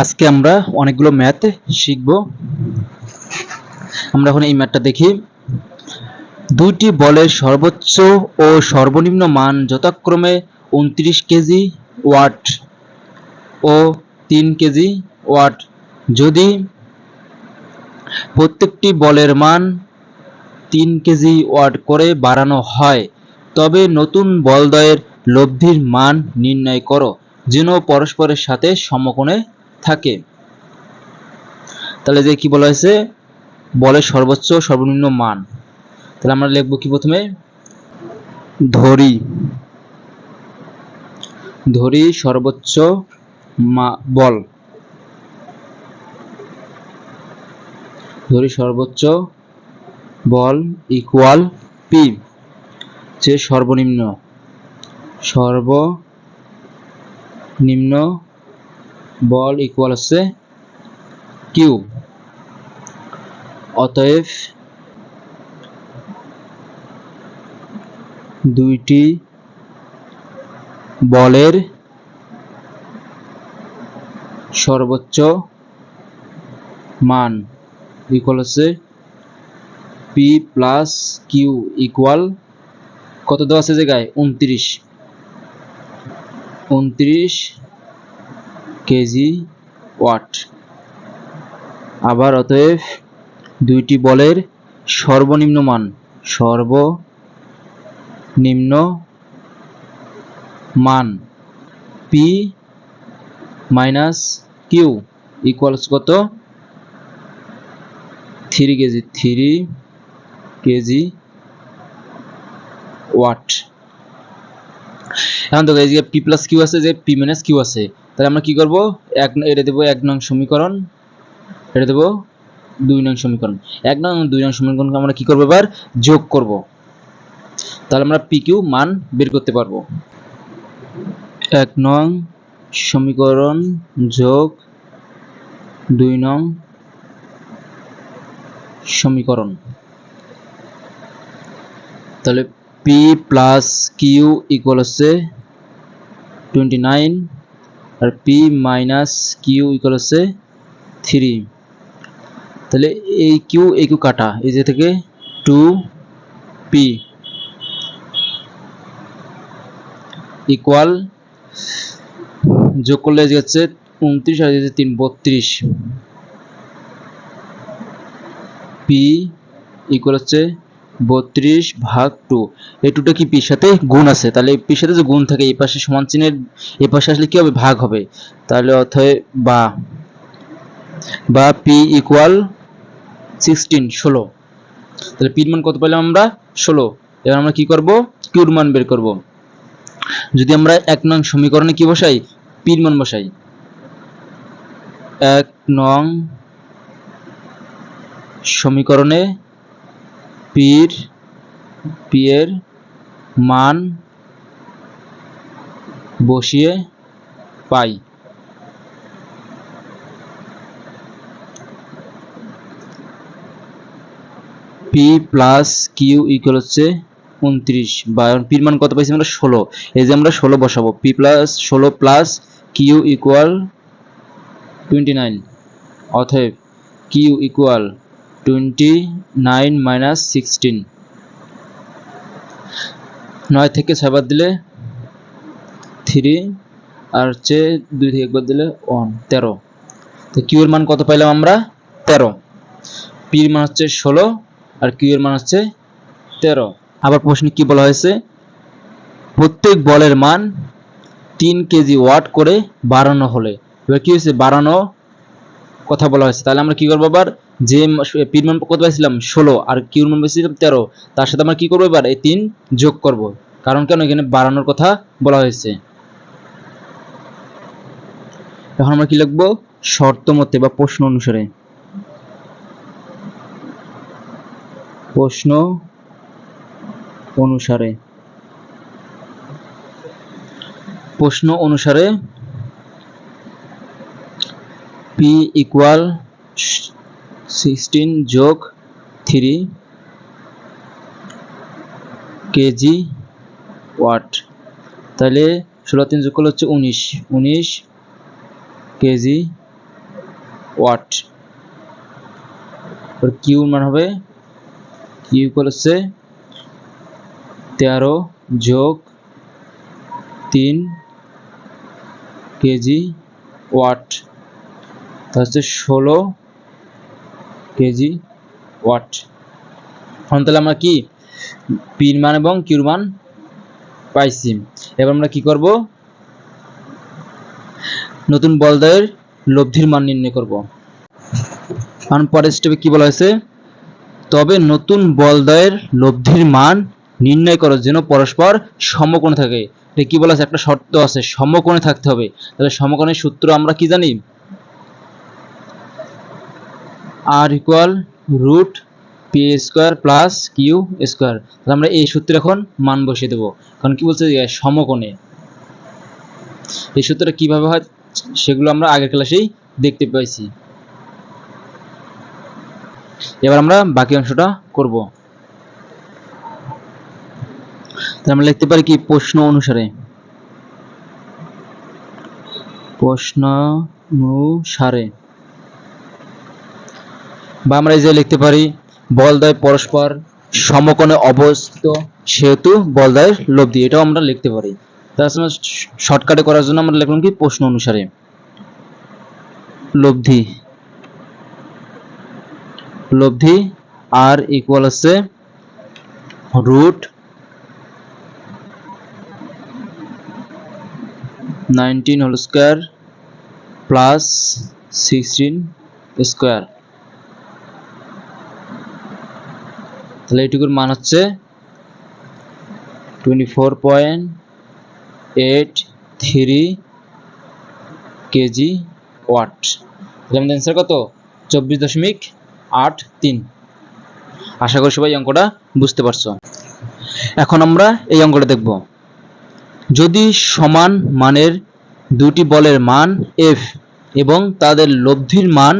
আজকে আমরা অনেকগুলো ম্যাথ শিখব। আমরা এখন এই ম্যাথটা দেখি। দুইটি বলের সর্বোচ্চ ও সর্বনিম্ন মান যথাক্রমে উনত্রিশ কেজি ওয়াট ও তিন কেজি ওয়াট। যদি প্রত্যেকটি বলের মান তিন কেজি ওয়াট করে বাড়ানো হয়, তবে নতুন বলদ্বয়ের লব্ধির মান নির্ণয় করো, যেন পরস্পরের সাথে সমকোণে থাকে। তাহলে যে কি বলা হয়েছে? বলের সর্বোচ্চ সর্বনিম্ন মান। তাহলে আমরা লিখব কি প্রথমে? ধরি। ধরি সর্বোচ্চ বল। ধরি সর্বোচ্চ বল ইকুয়াল পি যে সর্বনিম্ন। সর্বনিম্ন বল ইকুয়াল হচ্ছে কিউ অতএব দুইটি বলের সর্বোচ্চ মান ইকুয়াল হচ্ছে পি প্লাস কিউ ইকুয়াল কত দেওয়া আছে জায়গায়? উনত্রিশ। উনত্রিশ কেজি ওয়াট। আবার অতএব দুইটি বলের সর্বনিম্ন মান সর্বনিম্ন মান পি মাইনাস কিউ ইকুয়ালস কত? Three kg three kg watt. এখন দেখো এই যে পি প্লাস কিউ আছে, যে পি মাইনাস কিউ আছে তাহলে আমরা কি করব? এক এটা দেবো এক নং সমীকরণ। এটা দেবো দুই নং সমীকরণ। এক নং দুই নং সমীকরণকে আমরা কি করব এবার? যোগ করব। তাহলে আমরা পি কিউ মান বের করতে পারব। এক নং সমীকরণ যোগ দুই নং সমীকরণ। তাহলে পি প্লাস কিউ ইকুয়াল হচ্ছে টোয়েন্টি নাইন আর পি মাইনাস কিউ ইকুয়াল হচ্ছে থ্রি তাহলে এই কিউ এই কিউ কাটা, এই যে থেকে টু পি ইকুয়াল যোগ করলে হচ্ছে উনত্রিশ আর যে তিন, বত্রিশ। পি ইকুয়াল হচ্ছে বত্রিশ ভাগ টু। এই কি পির সাথে গুণ আছে? তাহলে পির সাথে যে গুণ থাকে, এই পাশে সমান চিহ্নের, এই পাশে আসলে কি হবে? ভাগ হবে। তাহলে অথয় বা বা পি ইকুয়াল সিক্সটিন ষোলো। তাহলে পির মান কত পেলাম আমরা? ষোলো। এবার আমরা কি করব? কিউর মান বের করব। যদি আমরা এক নং সমীকরণে কি বসাই? পির মান বসাই। এক নং সমীকরণে পির পি এর মান বসিয়ে পাই। পি প্লাস কিউ ইকুয়াল হচ্ছে উনত্রিশ। বা পির মান কত পাইছি আমরা? ষোলো। এই যে আমরা ষোলো বসাবো। পি প্লাস, ষোলো plus q equal twenty nine অতএব q equal twenty nine minus sixteen নয় থেকে ছয় বাদ দিলে থ্রি আর হচ্ছে দুই থেকে একবার দিলে ওয়ান তেরো। তো কিউ এর মান কত পাইলাম আমরা? তেরো। পির মান হচ্ছে ষোলো, আর কিউ এর মান হচ্ছে তেরো। আবার প্রশ্নে কি বলা হয়েছে? প্রত্যেক বলের মান তিন কেজি ওয়াট করে বাড়ানো হলে। এবার কি হয়েছে? বাড়ানো কথা বলা হয়েছে। তাহলে আমরা কি করব আবার? যে পির মান কত পাইছিলাম? ষোলো। আর কিউর মান পাইছিলাম তেরো। তার সাথে আমরা কি করব এবার? এই তিন যোগ করব। কারণ কেন? এখানে বাড়ানোর কথা বলা হয়েছে। এখন আমরা কি লিখব? শর্ত মতে বা প্রশ্ন অনুসারে। প্রশ্ন অনুসারে। প্রশ্ন অনুসারে পি ইকুয়াল সিক্সটিন যোগ থ্রি কেজি ওয়াট। তাহলে ষোলো তিন যোগ করলে হচ্ছে উনিশ। উনিশ কেজি ওয়াট। কিউ মান হবে, কিউ ইকুয়াল হচ্ছে তেরো যোগ তিন কেজি ওয়াট। তা হচ্ছে ষোলো কেজি, ওয়াট। এখন তাহলে আমরা কি? পির মান এবং কিউর মান পাইছি। এবার আমরা কি করব? নতুন বলদয়ের লব্ধির মান নির্ণয় করব। কারণ পরের স্টেপে কি বলা হয়েছে? তবে নতুন বলদয়ের লব্ধির মান নির্ণয় করার জন্য পরস্পর সমকোণে থাকে। এটা কি বলা আছে একটা শর্ত আছে, সমকোণে থাকতে হবে। তাহলে সমকোণের সূত্র আমরা কি জানি? R equal root p square plus q square তাহলে আমরা এই সূত্রে এখন মান বসিয়ে দেবো। কারণ কি বলছে সমকোণে। এই সূত্রটা কীভাবে হয় সেগুলো আমরা আগের ক্লাসেই দেখতে পাইছি এবার আমরা বাকি অংশটা করব। তাহলে আমরা লিখতে পারি কি প্রশ্ন অনুসারে। প্রশ্ন অনুসারে। বা আমরা এই যে লিখতে পারি বলদয় পরস্পর সমকোণে অবস্থিত সেহেতু বলদয়ের লব্ধি এটাও আমরা লিখতে পারি। তাছাড়া শর্টকাটে করার জন্য আমরা লিখলাম কি? প্রশ্ন অনুসারে লব্ধি লব্ধি আর ইকুয়াল হচ্ছে root nineteen whole square plus sixteen square তাহলে এইটুকুর মান হচ্ছে twenty four point eight three kg watt তাহলে আমাদের অ্যান্সার কত? চব্বিশ দশমিক আট তিন। আশা করি সবাই অঙ্কটা বুঝতে পারছ। এখন আমরা এই অঙ্কটা দেখব। যদি সমান মানের দুটি বলের মান এফ এবং তাদের লব্ধির মান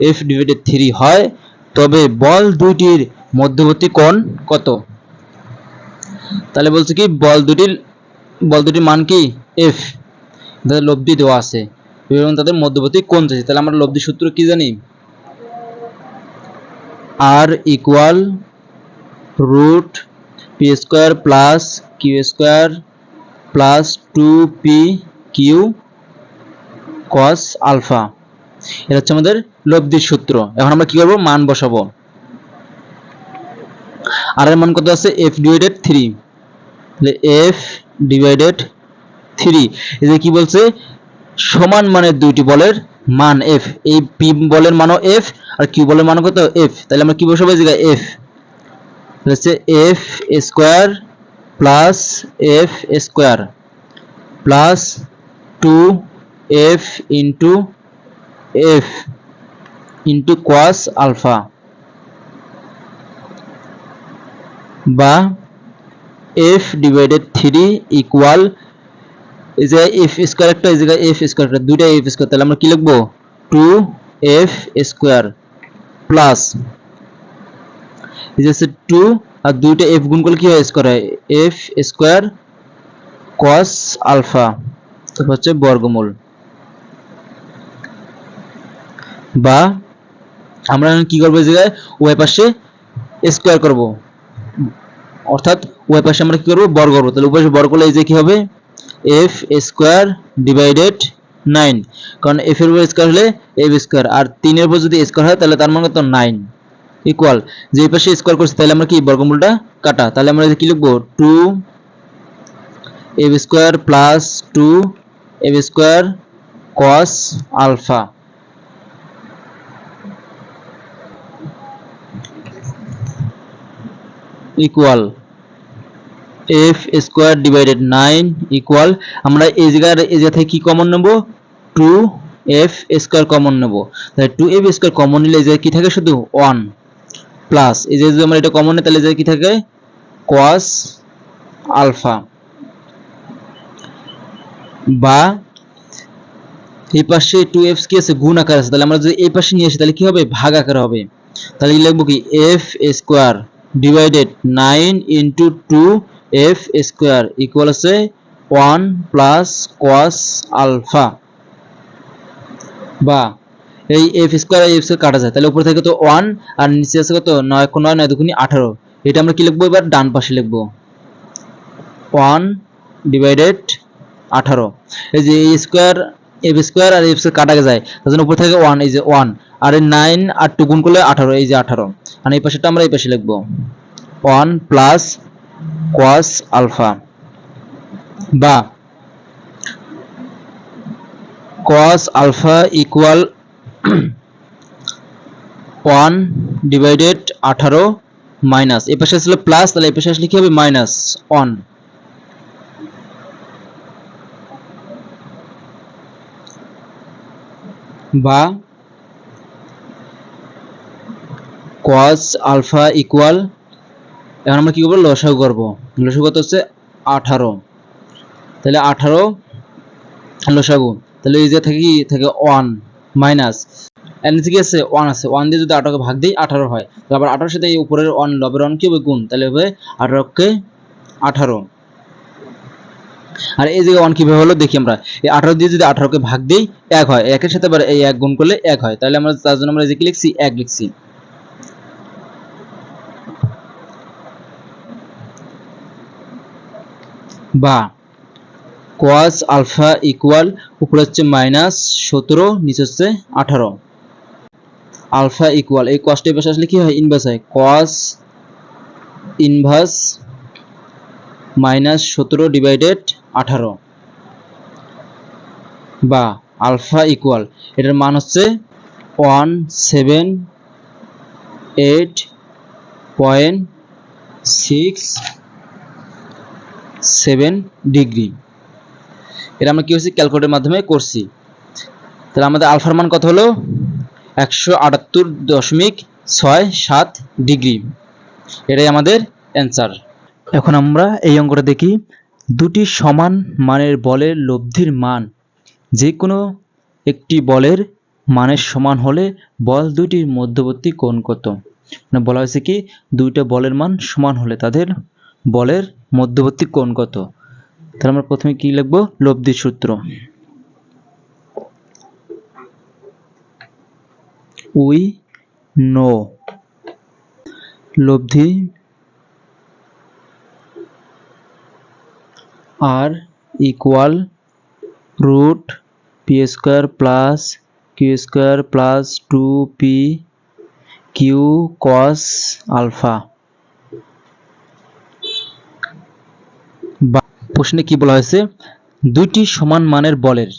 এফ ডিভাইডেড থ্রি হয় তবে বল দুইটির মধ্যবর্তী কোণ কত? তাহলে বলছে কি, বল দুটির বল দুটির মান কি? এফ তাদের লব্ধি দেওয়া আছে। এবং তাদের মধ্যবর্তী কোণ চাইছে। তাহলে আমরা লব্ধি সূত্র কি জানি? R equal root p square plus q square plus two p q cos alpha এটা হচ্ছে আমাদের লব্ধির সূত্র। এখন আমরা কি করব? মান বসাবো। আর এর মান কত আছে? এফ ডিভাইডেড থ্রি তাহলে এফ ডিভাইডেড থ্রি এই যে কি বলছে? সমান মানের দুইটি বলের মান এফ এই পি বলের মানও এফ আর কিউ বলের মানও কত? এফ তাহলে আমরা কি বসাবো জায়গায়? এফ হচ্ছে f square plus f square plus two f into f into cos alpha বা এফ ডিভাইডেড থ্রি ইকুয়াল এই যে এফ স্কোয়ার একটা, এই জায়গায় এফ স্কোয়ার একটা, দুইটা এফ স্কোয়ার তাহলে আমরা কি লিখব? টু এফ স্কোয়ার প্লাস এই যে টু আর দুইটা এফ গুণ করলে কি হয় স্কোয়ার হয়? এফ স্কোয়ার কস আলফা তারপর হচ্ছে বর্গমূল। বা আমরা কি করব এই জায়গায়? ওই পাশে স্কোয়ার করব। অর্থাৎ ওই পাশে আমরা কি করব? বর্গ করব। তাহলে উপাশে বর্গ করলে এই যে কি হবে? এফ স্কোয়ার ডিভাইডেড নাইন কারণ এফ এর উপর স্কোয়ার হলে এফ স্কোয়ার আর তিনের উপর যদি স্কোয়ার হয়, তাহলে তার মানে কত নাইন ইকুয়াল যে পাশে স্কোয়ার করছি, তাহলে আমরা কি বর্গমূলটা কাটা। তাহলে আমরা কি লিখব? Two f square plus two f square cos alpha equal f square divided nine equal আমরা এই জায়গার, এই জায়গা থেকে কি কমন নেব? টু এফ স্কোয়ার কমন নেব। তাহলে টু এফ স্কোয়ার কমন নিলে এই জায়গায় কি থাকে? শুধু ওয়ান প্লাস এই যে যদি আমরা এটা কমন নিই, তাহলে এই জায়গায় কি থাকে? কস আলফা বা এই পাশে টু এফ কি আছে? গুণ আকার আছে। তাহলে আমরা যদি এই পাশে নিয়ে আসি, তাহলে কি হবে? ভাগ আকার হবে। তাহলে লিখব কি? F square divided nine into two f square equal আছে ওয়ান প্লাস কস আলফা বা, এই এফ স্কোয়ার এফ স্কোয়ার কাটা যায়। তাহলে উপরে থেকে তো ওয়ান আর নিচে আছে কত নয় নয় নয় দুগুনি আঠারো। এটা আমরা কি লিখব? এবার ডান পাশে লিখব। ওয়ান ডিভাইডেড আঠারো। এই যে স্কোয়ার এফ স্কোয়ার আর এফ স্কোয়ার কাটা যায়, তার জন্য উপর থেকে ওয়ান এই যে ওয়ান আর নাইন আর টু গুণ করলে আঠারো, এই যে আঠারো। আর এই পাশেটা আমরা এই পাশে লিখব। One plus cos alpha. বা cos alpha equal 1 divided 18 minus. এই পাশে আসলে প্লাস, তাহলে এই পাশে আসলে কি হবে? মাইনাস 1 বা cos alpha equal, এখন আমরা কি করব? লসাগু করব। লসাগু কত হচ্ছে? 18 তাহলে 18 লসাগু। তাহলে এই যে থাকে কি? থাকে ওয়ান মাইনাস এর নিচে কি আছে? ওয়ান আছে। ওয়ান দিয়ে যদি আঠারোকে ভাগ দিই, আঠারো হয়। তো আবার আঠারোর সাথে এই উপরের ওয়ান লবের ওয়ান কি হবে? গুণ। তাহলে হবে আঠারোকে আঠারো। আর এই জায়গায় ওয়ান কীভাবে হলো? দেখি আমরা। এই আঠারো দিয়ে যদি আঠারোকে ভাগ দিই, এক হয়। একের সাথে আবার এই এক গুণ করলে এক হয়। তাহলে আমরা, তার জন্য আমরা যে লিখছি? এক লিখছি। বা কোয়াস আলফা ইকুয়াল উপরে হচ্ছে মাইনাস সতেরো, নিচে হচ্ছে আঠারো। আলফা ইকুয়াল এই কষ্ট পাশে আসলে কি হয়? ইনভার্স হয়। কোয়াস ইনভার্স মাইনাস সতেরো ডিভাইডেড আঠারো। বা আলফা ইকুয়াল এটার মান হচ্ছে one seven eight point six seven degree. এটা আমরা কি হচ্ছে ক্যালকুলেটরের মাধ্যমে করছি। তাহলে আমাদের আলফার মান কত হলো? একশো আটাত্তর দশমিক ছয় সাত ডিগ্রি। এটাই আমাদের অ্যান্সার। এখন আমরা এই অঙ্কটা দেখি। দুটি সমান মানের বলের লব্ধির মান। যে কোনো একটি বলের মানের সমান হলে বল দুইটির মধ্যবর্তী কোণ কত? মানে বলা হয়েছে কি, দুইটা বলের মান সমান হলে তাদের বলের মধ্যবর্তী কোণ কত? তাহলে আমরা প্রথমে কি লিখব? লব্ধি সূত্র। We know. লব্ধি R equal root p square plus q square plus two p q cos alpha. প্রশ্নে কি বলা হয়েছে? দুইটি সমান মানের বলের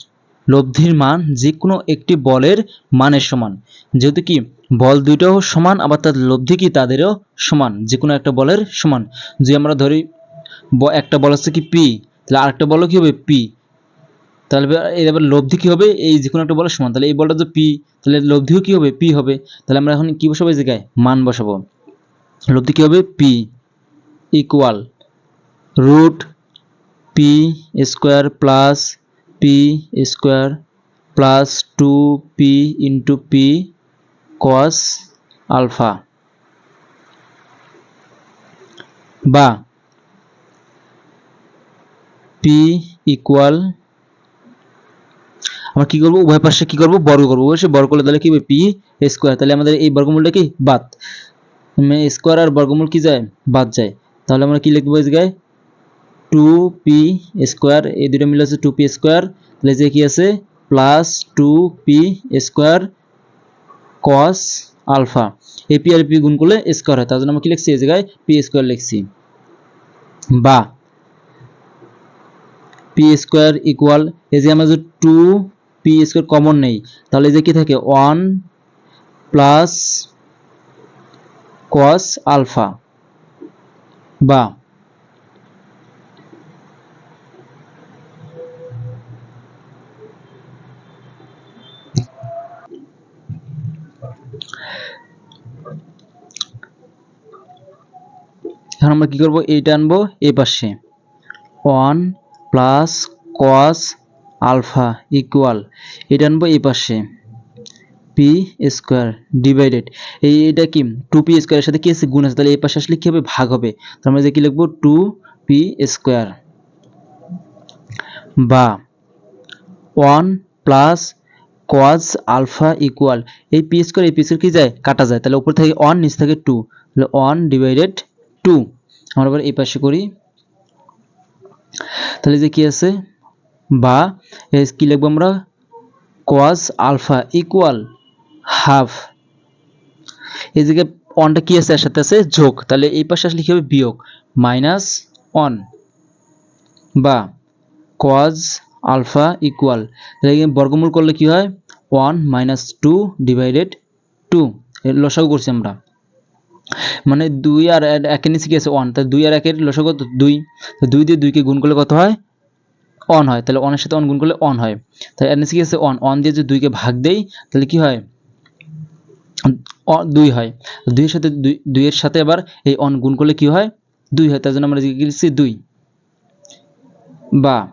লব্ধির মান যে কোনো একটি বলের মানের সমান। যেহেতু কি বল দুইটাও সমান, আবার তার লব্ধি কি তাদেরও সমান যে কোনো একটা বলের সমান। যদি আমরা ধরি একটা বল হচ্ছে কি পি তাহলে আরেকটা বলও কি হবে পি তাহলে এবার- লব্ধি কি হবে? এই যে কোনো একটা বলের সমান। তাহলে এই বলটা তো পি তাহলে লব্ধিও কি হবে? পি হবে। তাহলে আমরা এখন কি বসাবো এই জায়গায়? মান বসাবো। লব্ধি কি হবে? P equal root p square plus p square plus two p into p cos alpha বা পি ইকুয়াল আমরা কি করব? উভয় পাশে কি করব? বর্গ করব। পাশে বর্গ করলে তাহলে কি হবে? পি স্কোয়ার তাহলে আমাদের এই বর্গমূলটা কি? বাদ। স্কোয়ার আর বর্গমূল কি যায়? বাদ যায়। তাহলে আমরা কি লিখব এই জায়গায়? টু পি স্কোয়ার এই দুটো মিলে হচ্ছে টু পি স্কোয়ার তাহলে যে কি আছে? Plus two p square cos alpha এই পি আর পি গুণ করলে স্কোয়ার হয়, তার জন্য আমরা কি লিখছি? এই জায়গায় পি স্কোয়ার লিখছি। বা পি স্কোয়ার ইকুয়াল এই যে আমরা যে টু পি স্কোয়ার কমন নেই, তাহলে এই যে কি থাকে? ওয়ান প্লাস কস আলফা বা আমরা কি করব? এইটা আনব, এই পাশে। One plus cos alpha equal, এটা আনব এই পাশে। P square divided. এই এটা কি? টু পি স্কোয়ারের সাথে কি আছে? গুণ আছে। তাহলে এই পাশে আসলে কি হবে ভাগ হবে? তাহলে আমরা যে কি লিখব? Two p square. বা one plus cos alpha equal. এই পি স্কোয়ার, এই পি স্কোয়ার কি যায়? কাটা যায়। তাহলে উপর থেকে ওয়ান, নিচ থেকে টু। তাহলে ওয়ান ডিভাইডেড টু। আমরা এই পাশে করি। তাহলে যে কি আছে? বা কি লিখব আমরা? কজ আলফা ইকুয়াল হাফ এই ওয়ানটা কি আছে? এর সাথে আছে, যোগ। তাহলে এই পাশে আসলে কি হবে? বিয়োগ। মাইনাস ওয়ান বা কজ আলফা ইকুয়াল তাহলে বর্গমূল করলে কি হয়? One minus two divided two লসাগু করছি আমরা। মানে দুই আর এক- একের নিচে কি আছে? ওয়ান তাহলে দুই আর একের লসাগু কত? দুই। দুই দিয়ে দুইকে গুণ করলে কত হয়? অন হয়। তাহলে অনের সাথে অন গুণ করলে অন হয়। তাহলে এর নিচে কি আছে? অন অন দিয়ে যদি দুইকে ভাগ দেই, তাহলে কি হয়? দুই হয়। দুইয়ের সাথে দুই, দুইয়ের সাথে আবার এই অন গুণ করলে কি হয়? দুই হয়। তার জন্য আমরা লিখছি? দুই। বা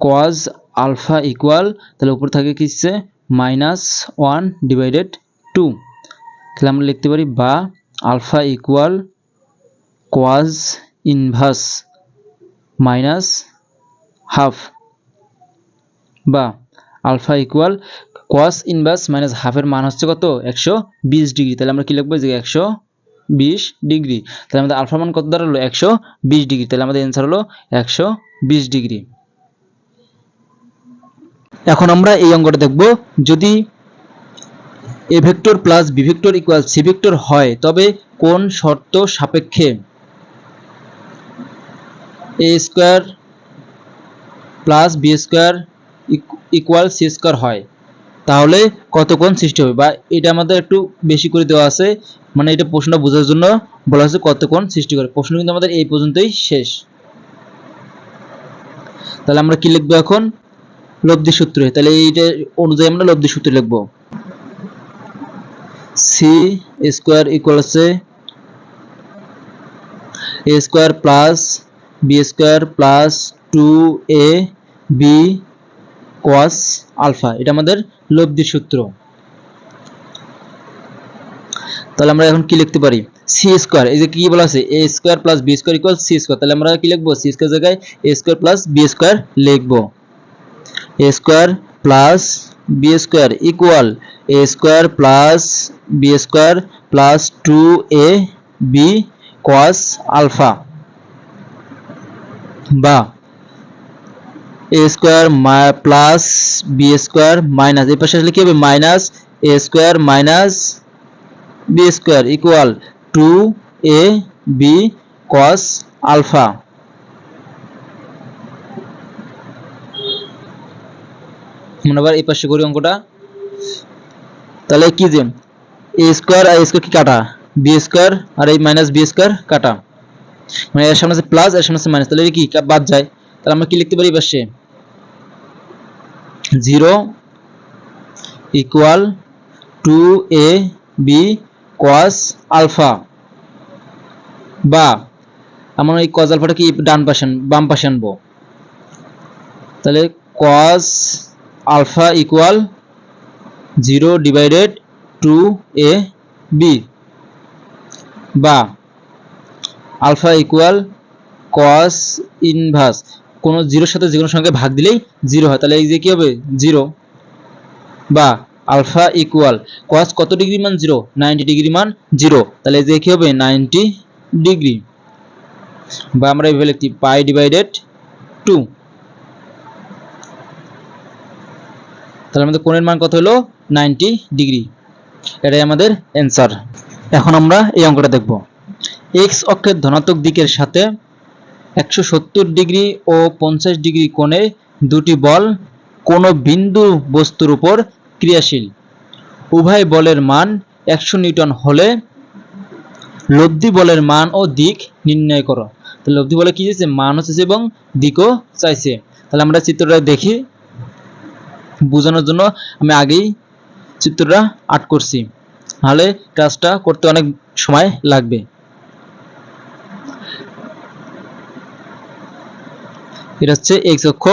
কজ আলফা ইকুয়াল তাহলে উপর থাকে কি হচ্ছে? মাইনাস ওয়ান ডিভাইডেড টু তাহলে আমরা লিখতে পারি বা alpha equal cos inverse minus half বা alpha equal cos inverse minus হাফের মান হচ্ছে কত? একশো বিশ ডিগ্রি। তাহলে আমরা কি লিখব? যে একশো বিশ ডিগ্রি। তাহলে আমাদের আলফার মান কত দাঁড়াল? একশো বিশ ডিগ্রি। তাহলে আমাদের অ্যান্সার হলো একশো বিশ ডিগ্রি। এখন আমরা এই অঙ্কটা দেখব। যদি A vector plus B vector equal C vector হয়, তবে কোন শর্ত সাপেক্ষে? A square plus B square equal C square হয়। তাহলে কত কোণ সৃষ্টি হবে? বা এটা আমাদের একটু বেশি করে দেওয়া আছে মানে এটা প্রশ্নটা বোঝার জন্য বলা হয়েছে কত কোণ সৃষ্টি করে। প্রশ্ন কিন্তু আমাদের এই পর্যন্তই শেষ। তাহলে আমরা কি লিখব এখন? লব্ধি সূত্রে। তাহলে এইটা অনুযায়ী আমরা লব্ধি সূত্র লিখব। সি স্কোয়ার ইকুয়াল আছে A square plus B square plus two A B cos alpha এটা আমাদের লব্ধি সূত্র। তাহলে আমরা এখন কি লিখতে পারি? সি স্কোয়ার এই যে কি বলা আছে? A square plus B square equal C square তাহলে আমরা কি লিখব? সি স্কোয়ার জায়গায় A square plus B square লিখব। A square plus B square equal A square plus B square plus two A B cos alpha বা A square plus B square minus এই পাশে আসলে কি হবে? Minus A square minus B square equal two A B cos alpha আমরা আবার এই পাশে করি অঙ্কটা। তাহলে কি যে? এ স্কোয়ার আর স্কোয়ার কি কাটা? বি স্কোয়ার আর এই মাইনাস বি স্কোয়ার কাটা। মানে এর সামনে আছে প্লাস এর সামনে আছে মাইনাস তাহলে কি? বাদ যায়। তাহলে আমরা কি লিখতে পারি পাশে? Zero equal two A B cos alpha বা আমরা এই কস আলফাটা কি ডান পাশে বাম পাশে আনব? তাহলে cos alpha equal zero divided two A B. বা আলফা ইকুয়াল কস ইনভার্স। কোনো জিরোর সাথে যে কোনো সংখ্যা ভাগ দিলেই জিরো হয়। তাহলে এই যে কি হবে? জিরো। বা আলফা ইকুয়াল কস কত ডিগ্রি মান জিরো? নাইনটি ডিগ্রি মান জিরো। তাহলে এই যে কি হবে? Ninety degree. বা আমরা এইভাবে লিখছি পাই ডিভাইডেড টু। তাহলে আমাদের কোণের মান কত হলো? Ninety degree. এটাই আমাদের অ্যান্সার এখন আমরা এই অঙ্কটা দেখব। এক্স অক্ষের ধনাত্মক দিকের সাথে একশো সত্তর ডিগ্রি ও পঞ্চাশ ডিগ্রি কোণে দুটি বল কোনো বিন্দু বস্তুর উপর ক্রিয়াশীল। উভয় বলের মান একশো নিউটন হলে লব্ধি বলের মান ও দিক নির্ণয় করো। তাহলে লব্ধি বলে কি চাইছে? মান হচ্ছে এবং দিকও চাইছে। তাহলে আমরা চিত্রটা দেখি। বোঝানোর জন্য আমি আগেই চিত্রটা আর্ট করছি। নাহলে কাজটা করতে অনেক সময় লাগবে। এটা হচ্ছে এক্স অক্ষ।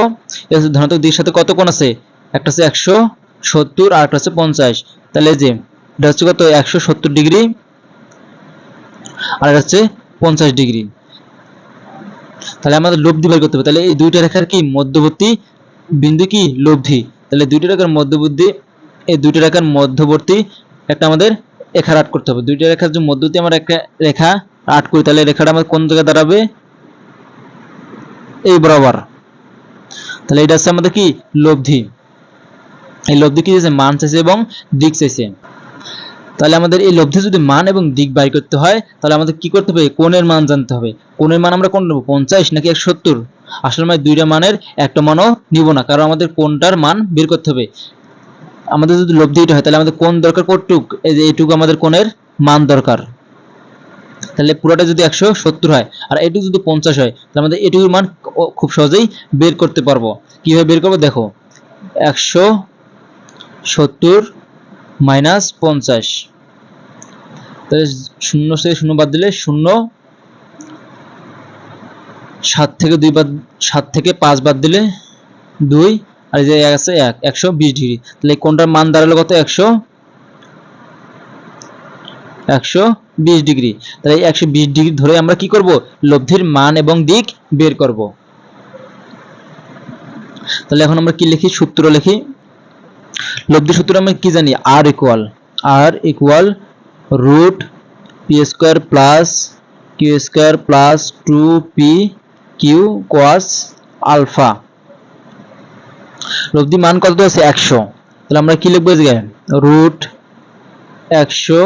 ধনাত্মক দিকের সাথে কত কোণ আছে? একটা হচ্ছে একশো সত্তর আর একটা হচ্ছে পঞ্চাশ। তাহলে যে, এটা হচ্ছে কত? একশো সত্তর ডিগ্রি। আর এটা হচ্ছে পঞ্চাশ ডিগ্রি। তাহলে আমাদের লব্ধি বের করতে হবে। তাহলে এই দুইটা রেখার কি? মধ্যবর্তী বিন্দু কি? লব্ধি। তাহলে দুইটা রেখার মধ্যবর্তী, এই দুইটা রেখার মধ্যবর্তী একটা আমাদের রেখা আট করতে হবে। দুইটা রেখার যে মধ্যবর্তী আমরা একটা রেখা আট করি, তাহলে রেখাটা আমাদের কোন জায়গায় দাঁড়াবে? এই বরাবর। তাহলে এটা হচ্ছে আমাদের কি? লব্ধি। এই লব্ধি কি চাইছে মান চাইছে এবং দিক চাইছে। তাহলে আমাদের এই লব্ধি যদি মান এবং দিক বাই করতে হয়, তাহলে আমাদের কি করতে হবে? কোণের মান জানতে হবে। কোণের মান আমরা কোন নেব? পঞ্চাশ নাকি একশো সত্তর? আসলে মানে দুইটা মানের, একটা মানও নিব না, কারণ আমাদের কোনটার মান বের করতে হবে। আমাদের যদি লব্ধি এটা হয়, তাহলে আমাদের কোন দরকার, কতটুক? এই যে এইটুকু আমাদের কোণের মান দরকার। তাহলে পুরোটা যদি একশো সত্তর হয়, আর এটুকু যদি পঞ্চাশ হয়, তাহলে আমাদের এটুকুর মান খুব সহজেই বের করতে পারব। কীভাবে বের করব? দেখো, একশো সত্তর মাইনাস পঞ্চাশ। তাহলে শূন্য থেকে শূন্য বাদ দিলে শূন্য সাত থেকে দুই বাদ, সাত থেকে পাঁচ বাদ দিলে দুই, আর এই যে এক আছে এক, একশো বিশ ডিগ্রি। তাহলে কোনটার মান দাঁড়াল কত? একশো একশো বিশ ডিগ্রি। তাহলে একশো বিশ ডিগ্রি ধরে আমরা কি করব? লব্ধির মান এবং দিক বের করব। তাহলে এখন আমরা কি লিখি? সূত্র লিখি। লব্ধি সূত্র আমরা কি জানি? R equal R equal root p square plus q square plus two p q cos alpha. লব্ধি মান কত আছে? একশো। তাহলে আমরা কি লিখব এই রুট একশো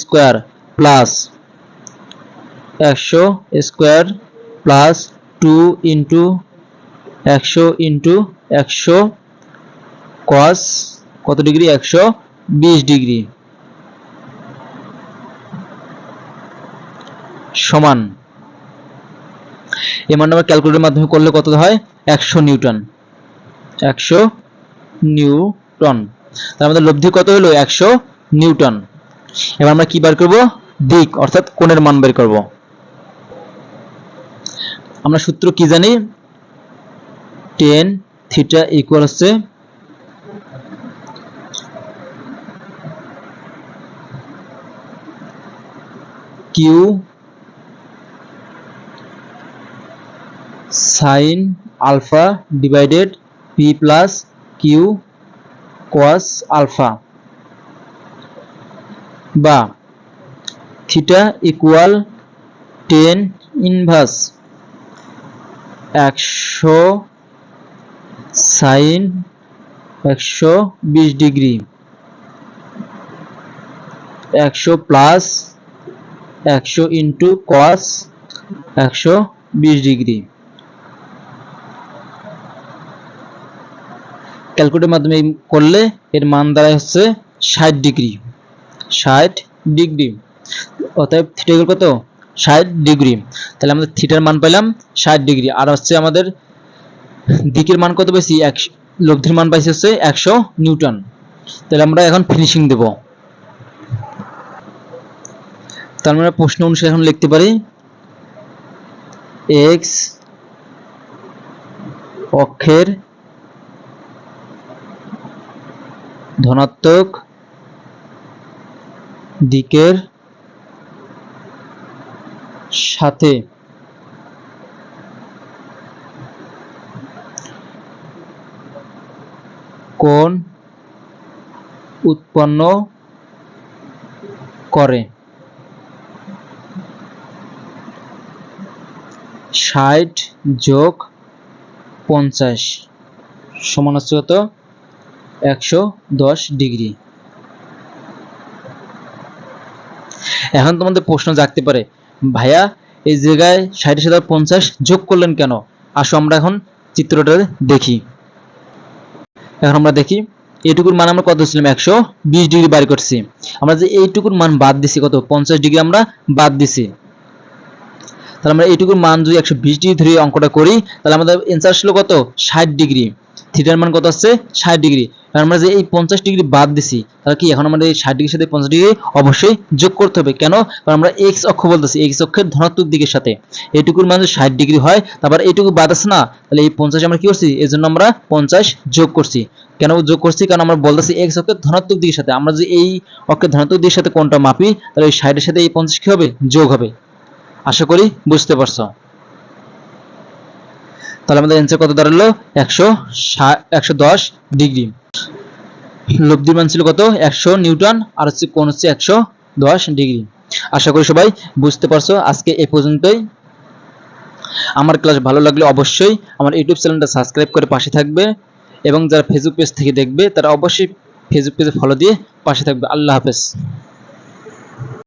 স্কোয়ার প্লাস একশো স্কোয়ার প্লাস টু ইন্টু একশো ইন্টু একশো কস কত ডিগ্রি? একশো বিশ ডিগ্রি। সমান। এই মান আমরা ক্যালকুলেটরের মাধ্যমে করলে কত হয়? একশো নিউটন। একশো নিউটন। তার আমাদের লব্ধি কত হলো? একশো নিউটন। এবার আমরা কি বার করব? দিক, অর্থাৎ কোণের মান বের করব। আমরা সূত্র কি জানি? টেন থিটা ইকুয়াল হচ্ছে q sine alpha divided p plus q cos alpha বা থিটা ইকুয়াল টেন ইনভার্স একশো সাইন একশো বিশ ডিগ্রি। একশো প্লাস একশো ইন্টু কস একশো বিশ ডিগ্রি। ক্যালকুলেটরের মাধ্যমে করলে এর মান দাঁড়ায় হচ্ছে ষাট ডিগ্রি ষাট ডিগ্রি অতএব থিটা কত? ষাট ডিগ্রি তাহলে আমাদের থিটার মান পেলাম ষাট ডিগ্রি আর হচ্ছে আমাদের দিকের মান কত পেয়েছি এক লব্ধির মান পাইছি হচ্ছে একশো নিউটন। তাহলে আমরা এখন ফিনিশিং দেব। তার মানে প্রশ্ন অনুসারে এখন লিখতে পারি এক্স অক্ষের ধনাত্মক দিকের সাথে কোণ উৎপন্ন করে। ষাট যোগ পঞ্চাশ সমান হচ্ছে কত? একশো দশ ডিগ্রি। এখন তোমাদের প্রশ্ন জাগতে পারে, ভাইয়া, এই জায়গায় ষাটের সাথে পঞ্চাশ যোগ করলেন কেন? আসো আমরা এখন চিত্রটা দেখি। এখন আমরা দেখি এইটুকুর মান আমরা কত ছিলাম একশো বিশ ডিগ্রি বাড়ি করছি। আমরা যে এইটুকুর মান বাদ দিছি, কত? পঞ্চাশ ডিগ্রি আমরা বাদ দিছি। তাহলে আমরা এইটুকুর মান যদি একশো বিশ ডিগ্রি ধরে অঙ্কটা করি, তাহলে আমাদের এন্সার আসলো কত? ষাট ডিগ্রি। থিটার মান কত আসছে? ষাট ডিগ্রি। আমরা যে এই পঞ্চাশ ডিগ্রি বাদ দিছি, তাহলে কি এখন আমাদের এই ষাট ডিগ্রির সাথে পঞ্চাশ ডিগ্রি অবশ্যই যোগ করতে হবে। কেন? কারণ আমরা এক্স অক্ষ বলতেছি এক্স অক্ষের ধনাত্মক দিকের সাথে। এইটুকুর মান ষাট ডিগ্রি হয়, তারপর এইটুকু বাদ আছে না, তাহলে এই পঞ্চাশ আমরা কি করছি? এই জন্য আমরা পঞ্চাশ যোগ করছি। কেন যোগ করছি? কারণ আমরা বলতেছি এক্স অক্ষের ধনাত্মক দিকের সাথে। আমরা যদি এই অক্ষের ধনাত্মক দিকের সাথে কোনটা মাপি, তাহলে এই ষাটের সাথে এই পঞ্চাশ কি হবে? যোগ হবে। আশা করি বুঝতে পারছ। তাহলে আমাদের অ্যান্সার কত দাঁড়াল? একশো একশো দশ ডিগ্রি। লব্ধির মান ছিল কত? একশো নিউটন, আর হচ্ছে কোণ হচ্ছে একশো দশ ডিগ্রি। আশা করি সবাই বুঝতে পারছ। আজকে এ পর্যন্তই। আমার ক্লাস ভালো লাগলে অবশ্যই আমার ইউটিউব চ্যানেলটা সাবস্ক্রাইব করে পাশে থাকবে এবং যারা ফেসবুক পেজ থেকে দেখবে, তারা অবশ্যই ফেসবুক পেজে ফলো দিয়ে পাশে থাকবে। আল্লাহ হাফেজ।